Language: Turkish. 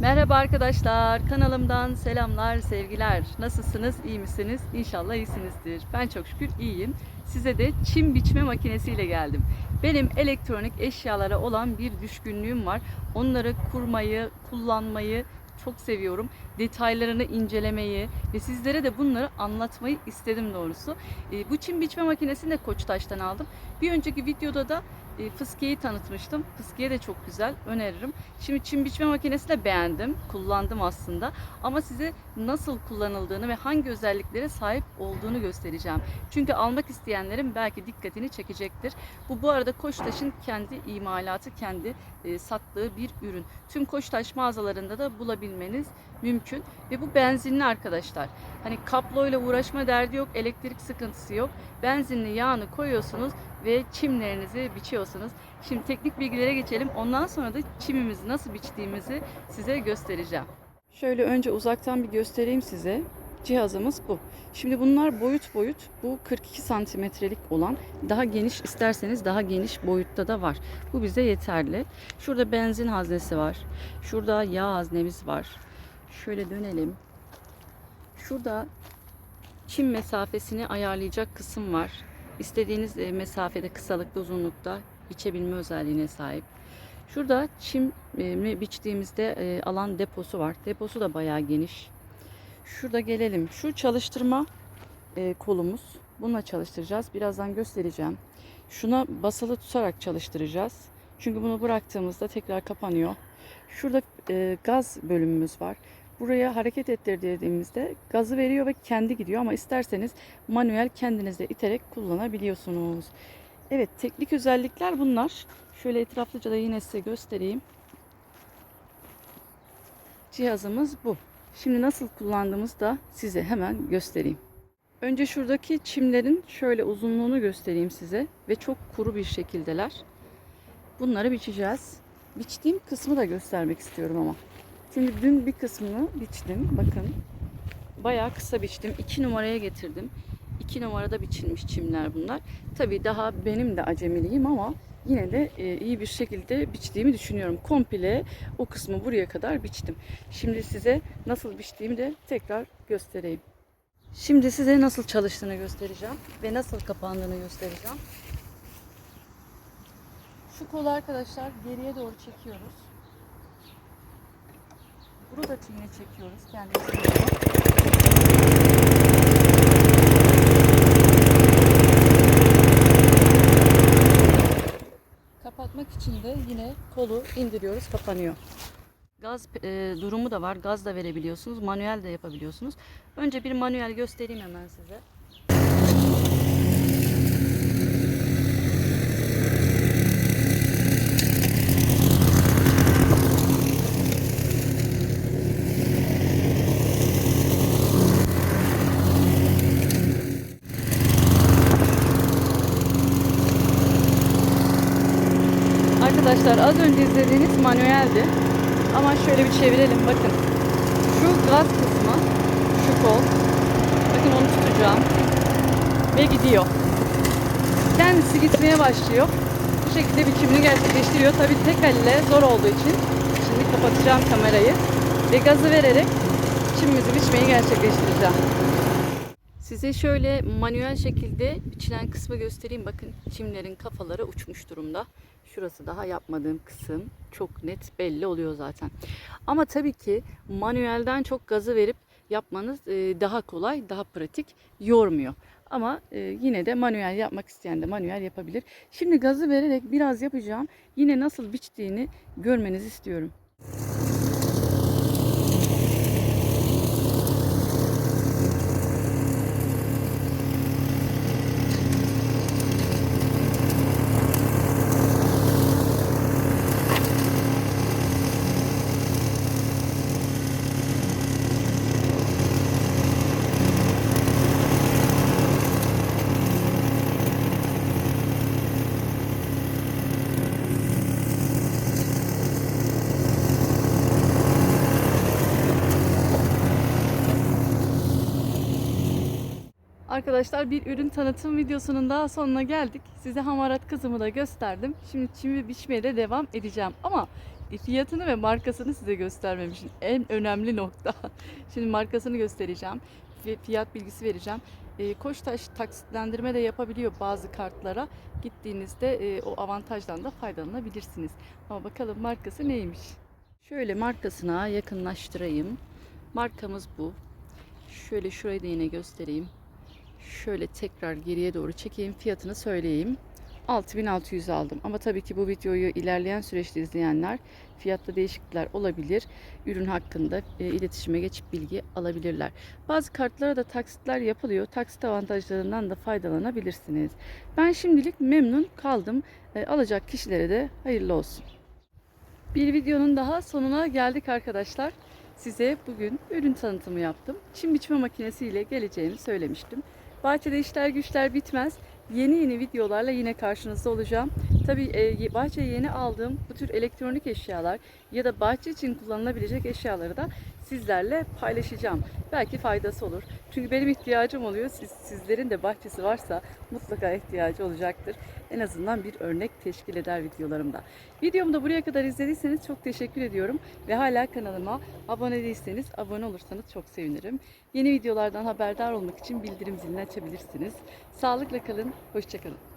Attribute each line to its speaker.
Speaker 1: Merhaba arkadaşlar, kanalımdan selamlar, sevgiler. Nasılsınız, iyi misiniz? İnşallah iyisinizdir. Ben çok şükür iyiyim. Size de çim biçme makinesiyle geldim. Benim elektronik eşyalara olan bir düşkünlüğüm var. Onları kurmayı, kullanmayı çok seviyorum. Detaylarını incelemeyi ve sizlere de bunları anlatmayı istedim doğrusu. E, bu çim biçme makinesini de Koçtaş'tan aldım. Bir önceki videoda da fıskiyeyi tanıtmıştım. Fıskiye de çok güzel, öneririm. Şimdi çim biçme makinesi de beğendim, kullandım aslında. Ama size nasıl kullanıldığını ve hangi özelliklere sahip olduğunu göstereceğim. Çünkü almak isteyenlerin belki dikkatini çekecektir. Bu bu arada Koçtaş'ın kendi imalatı, kendi e, sattığı bir ürün. Tüm Koçtaş mağazalarında da bulabilmeniz mümkün. Ve bu benzinli arkadaşlar. Hani kabloyla uğraşma derdi yok, elektrik sıkıntısı yok. Benzinli yağını koyuyorsunuz ve çimlerinizi biçiyorsunuz. Şimdi teknik bilgilere geçelim. Ondan sonra da çimimizi nasıl biçtiğimizi size göstereceğim. Şöyle önce uzaktan bir göstereyim size. Cihazımız bu. Şimdi bunlar boyut boyut. Bu 42 santimetrelik olan. Daha geniş isterseniz daha geniş boyutta da var. Bu bize yeterli. Şurada benzin haznesi var. Şurada yağ haznemiz var. Şöyle dönelim. Şurada çim mesafesini ayarlayacak kısım var. İstediğiniz e, mesafede, kısalıkta, uzunlukta biçebilme özelliğine sahip. Şurada çim biçtiğimizde e, alan deposu var. Deposu da bayağı geniş. Şurada gelelim. Şu çalıştırma e, kolumuz. Bununla çalıştıracağız. Birazdan göstereceğim. Şuna basılı tutarak çalıştıracağız. Çünkü bunu bıraktığımızda tekrar kapanıyor. Şurada gaz bölümümüz var. Buraya hareket ettir dediğimizde gazı veriyor ve kendi gidiyor ama isterseniz manuel kendiniz de iterek kullanabiliyorsunuz. Evet teknik özellikler bunlar. Şöyle etraflıca da yine size göstereyim. Cihazımız bu. Şimdi nasıl kullandığımızı da size hemen göstereyim. Önce şuradaki çimlerin şöyle uzunluğunu göstereyim size ve çok kuru bir şekildeler. Bunları biçeceğiz. Biçtiğim kısmı da göstermek istiyorum ama. Şimdi dün bir kısmını biçtim. Bakın. Bayağı kısa biçtim. 2 numaraya getirdim. 2 numarada biçilmiş çimler bunlar. Tabii daha benim de acemiliğim ama yine de e, iyi bir şekilde biçtiğimi düşünüyorum. Komple o kısmı buraya kadar biçtim. Şimdi size nasıl biçtiğimi de tekrar göstereyim. Şimdi size nasıl çalıştığını göstereceğim ve nasıl kapandığını göstereceğim. Şu kolu arkadaşlar geriye doğru çekiyoruz. Bunu da çiğne çekiyoruz kendimize. Kapatmak için de yine kolu indiriyoruz, kapanıyor. Gaz e, durumu da var. Gaz da verebiliyorsunuz. Manuel de yapabiliyorsunuz. Önce bir manuel göstereyim hemen size. Arkadaşlar az önce izlediğiniz manueldi. Ama şöyle bir çevirelim bakın. Şu gaz kısmı, şu kol. Bakın onu tutacağım. Ve gidiyor. Kendisi gitmeye başlıyor. Bu şekilde biçimini gerçekleştiriyor. Tabii tek elle zor olduğu için. Şimdi kapatacağım kamerayı. Ve gazı vererek çimimizi biçmeyi gerçekleştireceğim. Size şöyle manuel şekilde biçilen kısmı göstereyim. Bakın çimlerin kafaları uçmuş durumda. Şurası daha yapmadığım kısım. Çok net belli oluyor zaten. Ama tabii ki manuelden çok gazı verip yapmanız e, daha kolay, daha pratik, yormuyor. Ama e, yine de manuel yapmak isteyen de manuel yapabilir. Şimdi gazı vererek biraz yapacağım. Yine nasıl biçtiğini görmenizi istiyorum. Arkadaşlar bir ürün tanıtım videosunun daha sonuna geldik. Size hamarat kızımı da gösterdim. Şimdi çimi biçmeye de devam edeceğim. Ama fiyatını ve markasını size göstermemişim. En önemli nokta. Şimdi markasını göstereceğim. Fi- Fiyat bilgisi vereceğim. E, Koçtaş taksitlendirme de yapabiliyor bazı kartlara. Gittiğinizde e, o avantajdan da faydalanabilirsiniz. Ama bakalım markası neymiş? Şöyle markasına yakınlaştırayım. Markamız bu. Şöyle şurayı da yine göstereyim. Şöyle tekrar geriye doğru çekeyim. Fiyatını söyleyeyim. 6600 aldım. Ama tabii ki bu videoyu ilerleyen süreçte izleyenler fiyatta değişiklikler olabilir. Ürün hakkında e, iletişime geçip bilgi alabilirler. Bazı kartlara da taksitler yapılıyor. Taksit avantajlarından da faydalanabilirsiniz. Ben şimdilik memnun kaldım. E, alacak kişilere de hayırlı olsun. Bir videonun daha sonuna geldik arkadaşlar. Size bugün ürün tanıtımı yaptım. Çim biçme makinesiyle geleceğini söylemiştim. Bahçede işler güçler bitmez. Yeni yeni videolarla yine karşınızda olacağım. Tabii e, bahçeye yeni aldığım bu tür elektronik eşyalar ya da bahçe için kullanılabilecek eşyaları da sizlerle paylaşacağım. Belki faydası olur. Çünkü benim ihtiyacım oluyor. Siz, sizlerin de bahçesi varsa mutlaka ihtiyacı olacaktır. En azından bir örnek teşkil eder videolarımda. Videomu da buraya kadar izlediyseniz çok teşekkür ediyorum. Ve hala kanalıma abone değilseniz abone olursanız çok sevinirim. Yeni videolardan haberdar olmak için bildirim zilini açabilirsiniz. Sağlıkla kalın, hoşçakalın.